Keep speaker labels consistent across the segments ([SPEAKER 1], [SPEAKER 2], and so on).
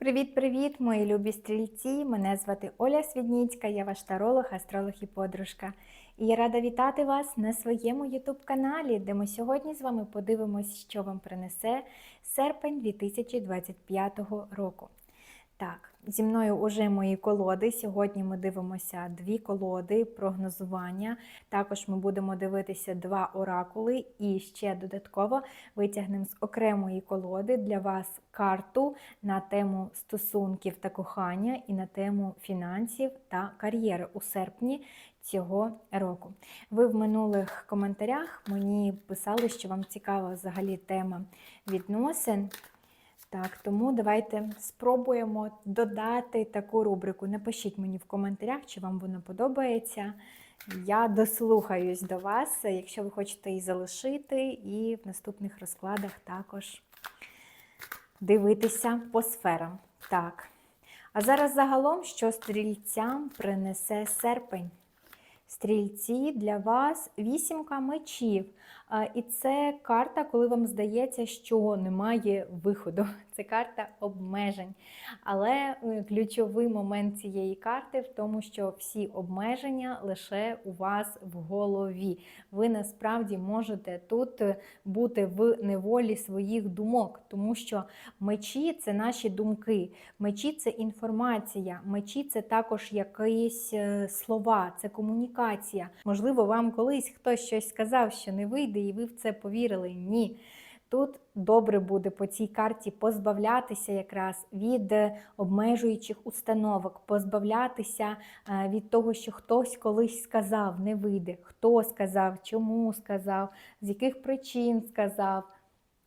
[SPEAKER 1] Привіт-привіт, мої любі стрільці! Мене звати Оля Свідніцька, я ваш таролог, астролог і подружка. І я рада вітати вас на своєму YouTube-каналі, де ми сьогодні з вами подивимось, що вам принесе серпень 2025 року. Так, зі мною уже мої колоди. Сьогодні ми дивимося дві колоди прогнозування. Також ми будемо дивитися два оракули і ще додатково витягнемо з окремої колоди для вас карту на тему стосунків та кохання і на тему фінансів та кар'єри у серпні цього року. Ви в минулих коментарях мені писали, що вам цікава взагалі тема відносин. Так, тому давайте спробуємо додати таку рубрику. Напишіть мені в коментарях, чи вам воно подобається. Я дослухаюсь до вас, якщо ви хочете її залишити, і в наступних розкладах також дивитися по сферам. Так. А зараз загалом, що стрільцям принесе серпень? Стрільці для вас вісімка мечів. І це карта, коли вам здається, що немає виходу. Це карта обмежень. Але е, ключовий момент цієї карти в тому, що всі обмеження лише у вас в голові. Ви насправді можете тут е, бути в неволі своїх думок, тому що мечі це наші думки, мечі це інформація, мечі це також якісь е, слова, це комунікація. Можливо, вам колись хтось щось сказав, що не вийде, і ви в це повірили. Ні. Тут добре буде по цій карті позбавлятися якраз від е, обмежуючих установок, позбавлятися е, від того, що хтось колись сказав, не вийде, хто сказав, чому сказав, з яких причин сказав.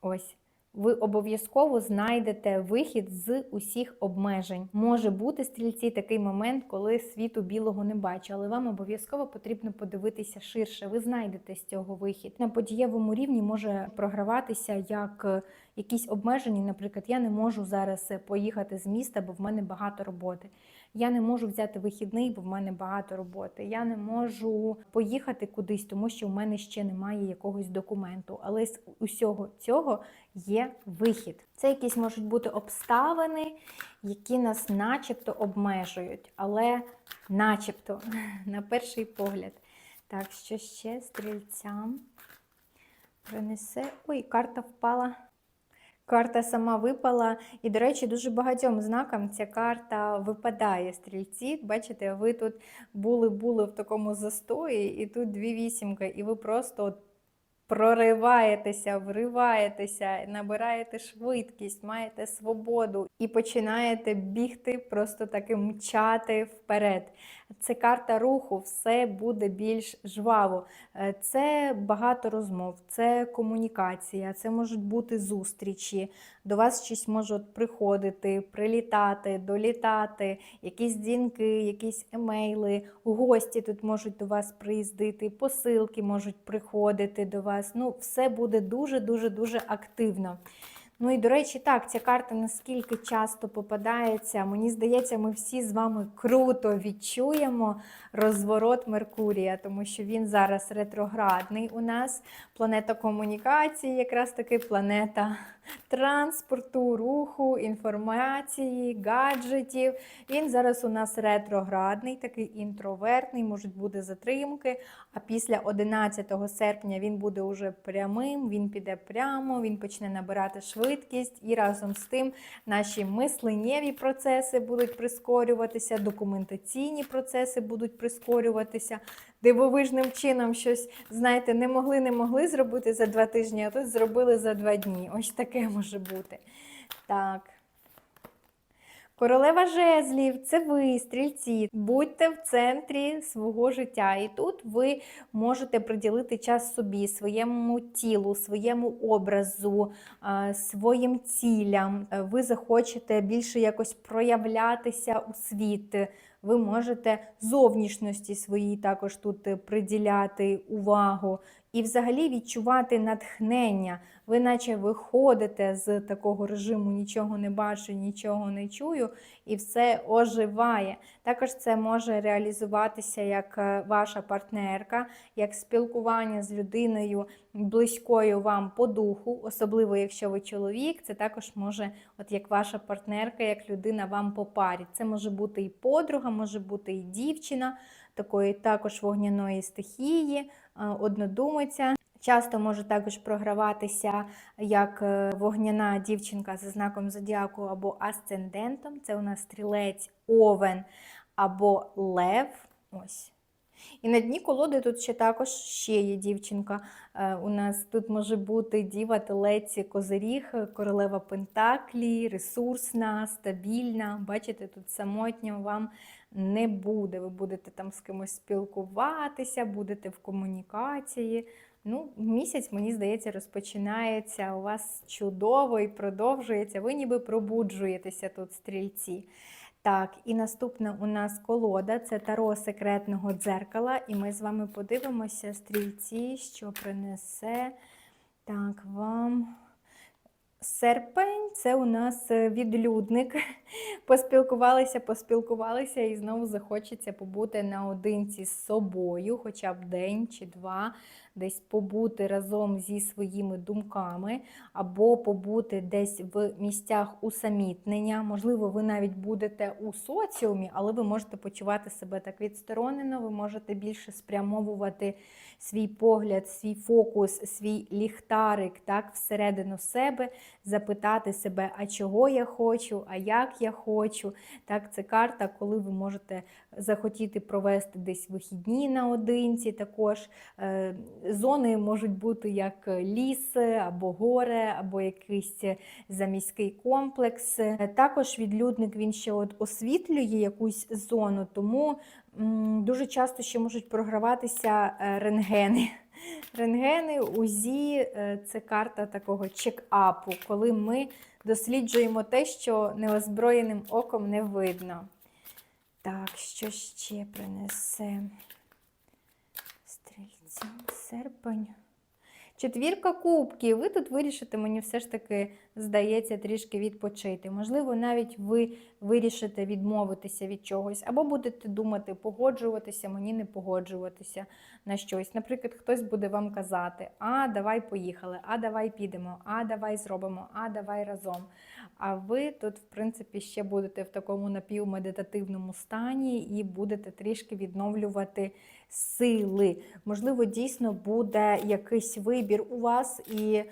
[SPEAKER 1] Ось. Ви обов'язково знайдете вихід з усіх обмежень. Може бути стрільці такий момент, коли світу білого не бачу, але вам обов'язково потрібно подивитися ширше. Ви знайдете з цього вихід. На подієвому рівні може програватися як е, якісь обмеження. Наприклад, я не можу зараз е, поїхати з міста, бо в мене багато роботи. Я не можу взяти вихідний, бо в мене багато роботи. Я не можу поїхати кудись, тому що в мене ще немає якогось документу. Але з усього цього є вихід. Це якісь можуть бути обставини, які нас начебто обмежують, але начебто, на перший погляд. Так, що ще стрільцям принесе. Ой, карта впала. Карта сама випала, і, до речі, дуже багатьом знакам ця карта випадає стрільці. Бачите, ви тут були-були в такому застої, і тут дві вісімки, і ви просто прориваєтеся, вриваєтеся, набираєте швидкість, маєте свободу і починаєте бігти, просто таки мчати вперед. Це карта руху, все буде більш жваво. Е, Це багато розмов, це комунікація, це можуть бути зустрічі. До вас щось можуть приходити, прилітати, долітати, якісь дзвінки, якісь емейли, гості тут можуть до вас приїздити, посилки можуть приходити до вас. Ну, все буде дуже-дуже дуже активно. Ну і до речі, так, ця карта наскільки часто попадається, мені здається, ми всі з вами круто відчуємо розворот Меркурія, тому що він зараз ретроградний у нас. Планета комунікації, якраз таки планета транспорту, руху, інформації, гаджетів. Він зараз у нас ретроградний, такий інтровертний, можуть бути затримки. А після 11 серпня він буде уже прямим, він піде прямо, він почне набирати швидкість, і разом з тим наші мисленнєві процеси будуть прискорюватися, документаційні процеси будуть прискорюватися. Дивовижним чином щось, знаєте, не могли, не могли зробити за два тижні, а тут зробили за два дні. Ось таке може бути. Так. Королева жезлів, це ви, стрільці. Будьте в центрі свого життя. І тут ви можете приділити час собі, своєму тілу, своєму образу, своїм цілям. Ви захочете більше якось проявлятися у світ. Ви можете зовнішності своїй також тут е, приділяти увагу. І взагалі відчувати натхнення. Ви наче виходите з такого режиму нічого не бачу, нічого не чую, і все оживає. Також це може реалізуватися як е, ваша партнерка, як спілкування з людиною близькою вам по духу, особливо якщо ви чоловік, це також може, от як ваша партнерка, як людина вам по парі. Це може бути і подруга, може бути і дівчина, такої також вогняної стихії, однодумиця. Часто може також програватися як е, вогняна дівчинка за знаком зодіаку або асцендентом. Це у нас стрілець, овен або лев. Ось. І на дні колоди тут ще також ще є дівчинка. Е, У нас тут може бути діва, телець, козиріг, королева Пентаклі, ресурсна, стабільна. Бачите, тут самотньо вам не буде. Ви будете там з кимось спілкуватися, будете в комунікації. Ну, місяць, мені здається, розпочинається у вас чудово і продовжується. Ви ніби пробуджуєтеся тут, стрільці. Так, і наступна у нас колода це таро секретного дзеркала. І ми з вами подивимося, стрільці, що принесе так вам. Серпень це у нас е, відлюдник. Поспілкувалися, поспілкувалися і знову захочеться побути наодинці з собою, хоча б день чи два, десь побути разом зі своїми думками, або побути десь в місцях усамітнення. Можливо, ви навіть будете у соціумі, але ви можете почувати себе так відсторонено, ви можете більше спрямовувати свій погляд, свій фокус, свій ліхтарик так, всередину себе, запитати себе, а чого я хочу, а як я хочу. Так, Це карта, коли ви можете захотіти провести десь вихідні наодинці. Також е, зони можуть бути як ліс, або горе, або якийсь заміський комплекс. Е, Також відлюдник він ще от освітлює якусь зону, тому дуже часто ще можуть програватися е, рентгени. Рентгени, УЗІ е, це карта такого чекапу, коли ми досліджуємо те, що неозброєним оком не видно. Так, що ще принесе стрільцям серпень. Четвірка кубків. Ви тут вирішите, мені все ж таки здається, трішки відпочити. Можливо, навіть ви вирішите відмовитися від чогось, або будете думати, погоджуватися, мені не погоджуватися на щось. Наприклад, хтось буде вам казати: А, давай поїхали, а давай підемо, а давай зробимо, а давай разом. А ви тут, в принципі, ще будете в такому напівмедитативному стані і будете трішки відновлювати сили. Можливо, дійсно буде якийсь вибір у вас, і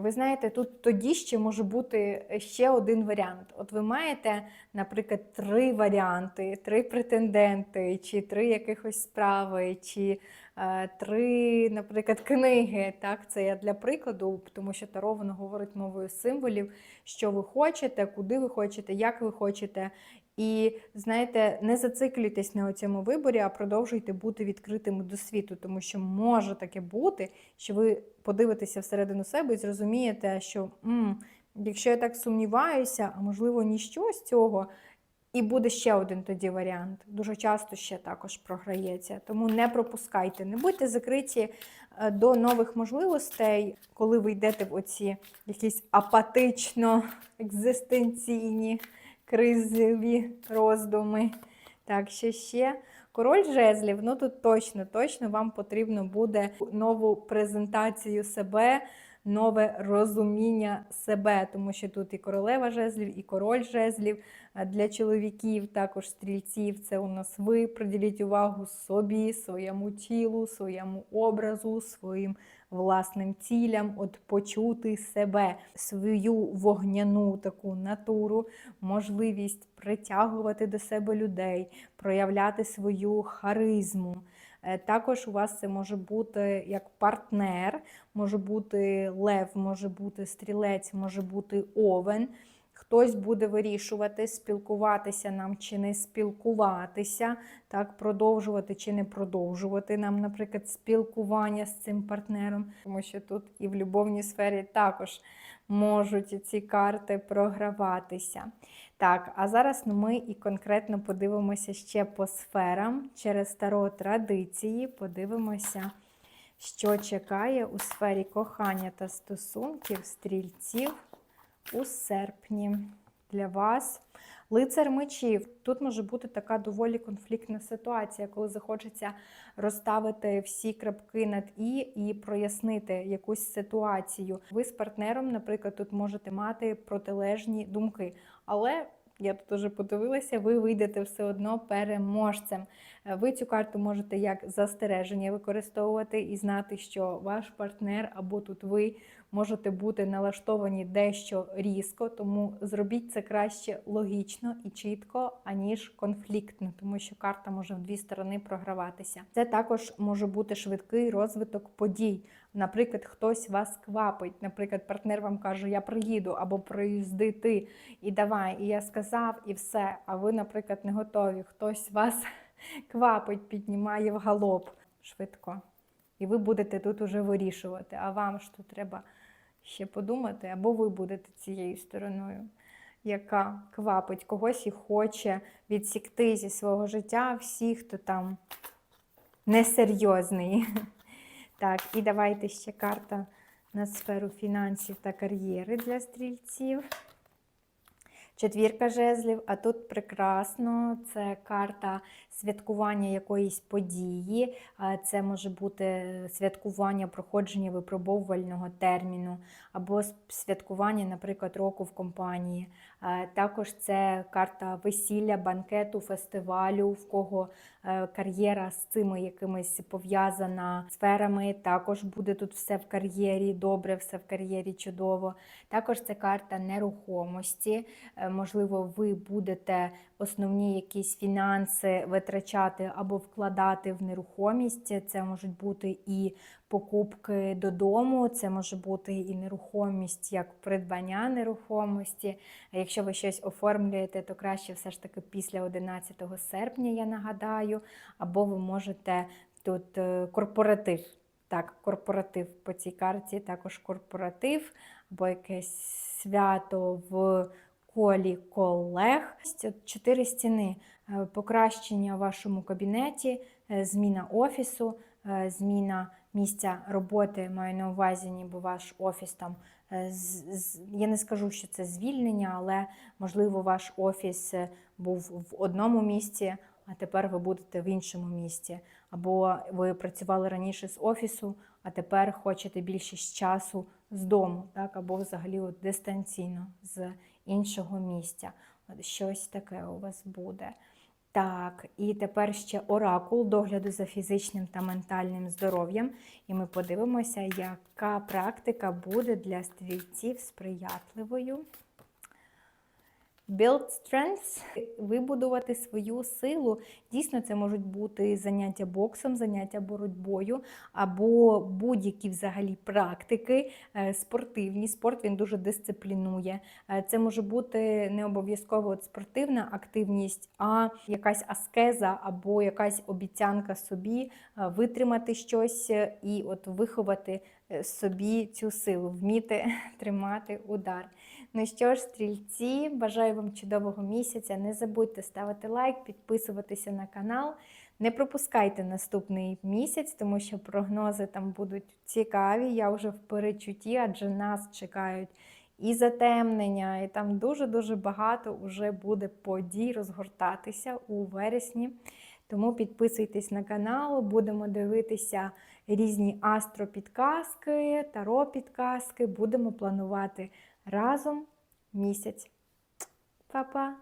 [SPEAKER 1] ви знаєте, тут тоді ще може бути ще один варіант. От ви маєте, наприклад, три варіанти, три претенденти, чи три якихось справи, чи е, три, наприклад, книги. Так, це я для прикладу, тому що Таро воно говорить мовою символів, що ви хочете, куди ви хочете, як ви хочете. І знаєте, не зациклюйтесь на цьому виборі, а продовжуйте бути відкритими до світу, тому що може таке бути, що ви подивитеся всередину себе і зрозумієте, що м, якщо я так сумніваюся, а можливо ніщо з цього. І буде ще один тоді варіант. Дуже часто ще також програється. Тому не пропускайте, не будьте закриті е, до нових можливостей, коли ви йдете в оці якісь апатично-екзистенційні кризові роздуми. Так, що ще. Король жезлів, ну тут точно, точно вам потрібно буде нову презентацію себе, нове розуміння себе, тому що тут і королева жезлів, і король жезлів для чоловіків, також стрільців. Це у нас ви приділіть увагу собі, своєму тілу, своєму образу, своїм власним цілям, от почути себе, свою вогняну таку натуру, можливість притягувати до себе людей, проявляти свою харизму. Е, Також у вас це може бути як партнер, може бути лев, може бути стрілець, може бути овен. Хтось буде вирішувати, спілкуватися нам чи не спілкуватися, так, продовжувати чи не продовжувати нам, наприклад, спілкування з цим партнером, тому що тут і в любовній сфері також можуть ці карти програватися. Так, а зараз ну, ми і конкретно подивимося ще по сферам. Через старо традиції, подивимося, що чекає у сфері кохання та стосунків стрільців у серпні для вас. Лицар мечів. Тут може бути така доволі конфліктна ситуація, коли захочеться розставити всі крапки над і і прояснити якусь ситуацію. Ви з партнером, наприклад, тут можете мати протилежні думки, але я тут уже подивилася, ви вийдете все одно переможцем. Е, Ви цю карту можете як застереження використовувати і знати, що ваш партнер або тут ви можете бути налаштовані дещо різко, тому зробіть це краще логічно і чітко, аніж конфліктно, тому що карта може в дві сторони програватися. Це також може бути швидкий розвиток подій. Наприклад, хтось вас квапить. Наприклад, партнер вам каже, я приїду або приїзди ти, і давай, і я сказав, і все. А ви, наприклад, не готові. Хтось вас квапить, піднімає в галоп швидко. І ви будете тут уже вирішувати. А вам тут треба ще подумати, або ви будете цією стороною, яка квапить когось і хоче відсікти зі свого життя всіх, хто там несерйозний. Так, і давайте ще карта на сферу фінансів та кар'єри для стрільців. Четвірка жезлів, а тут прекрасно, це карта святкування якоїсь події, це може бути святкування проходження випробовувального терміну, або святкування, наприклад, року в компанії. Також це карта весілля, банкету, фестивалю, в кого е, кар'єра з цими якимись пов'язана сферами. Також буде тут все в кар'єрі, добре, все в кар'єрі чудово. Також це карта нерухомості. Можливо, ви будете основні якісь фінанси витрачати або вкладати в нерухомість. Це можуть бути і покупки додому, це може бути і нерухомість як придбання нерухомості. Якщо ви щось оформлюєте, то краще все ж таки після 11 серпня, я нагадаю, або ви можете тут е, корпоратив. Так, корпоратив по цій карті, також корпоратив, або якесь свято в колі колег. Чотири стіни. Е, Покращення в вашому кабінеті, е, зміна офісу, е, зміна місця роботи, маю на увазі, ніби ваш офіс там. Я не скажу, що це звільнення, але можливо ваш офіс був в одному місці, а тепер ви будете в іншому місці. Або ви працювали раніше з офісу, а тепер хочете більшість часу з дому, так? або взагалі от дистанційно з іншого місця. От щось таке у вас буде. Так, і тепер ще оракул догляду за фізичним та ментальним здоров'ям. І ми подивимося, яка практика буде для стрільців сприятливою. Build strengths – вибудувати свою силу. Дійсно, це можуть бути заняття боксом, заняття боротьбою або будь-які взагалі практики е, спортивні. Спорт він дуже дисциплінує. Е, Це може бути не обов'язково спортивна активність, а якась аскеза або якась обіцянка собі е, витримати щось і от виховати собі цю силу, вміти тримати удар. Ну що ж, стрільці, бажаю вам чудового місяця. Не забудьте ставити лайк, підписуватися на канал. Не пропускайте наступний місяць, тому що прогнози там будуть цікаві. Я вже в перечутті, адже нас чекають і затемнення, і там дуже-дуже багато вже буде подій розгортатися у вересні. Тому підписуйтесь на канал, будемо дивитися різні астропідказки, таро-підказки, будемо планувати разом місяць. Па-па!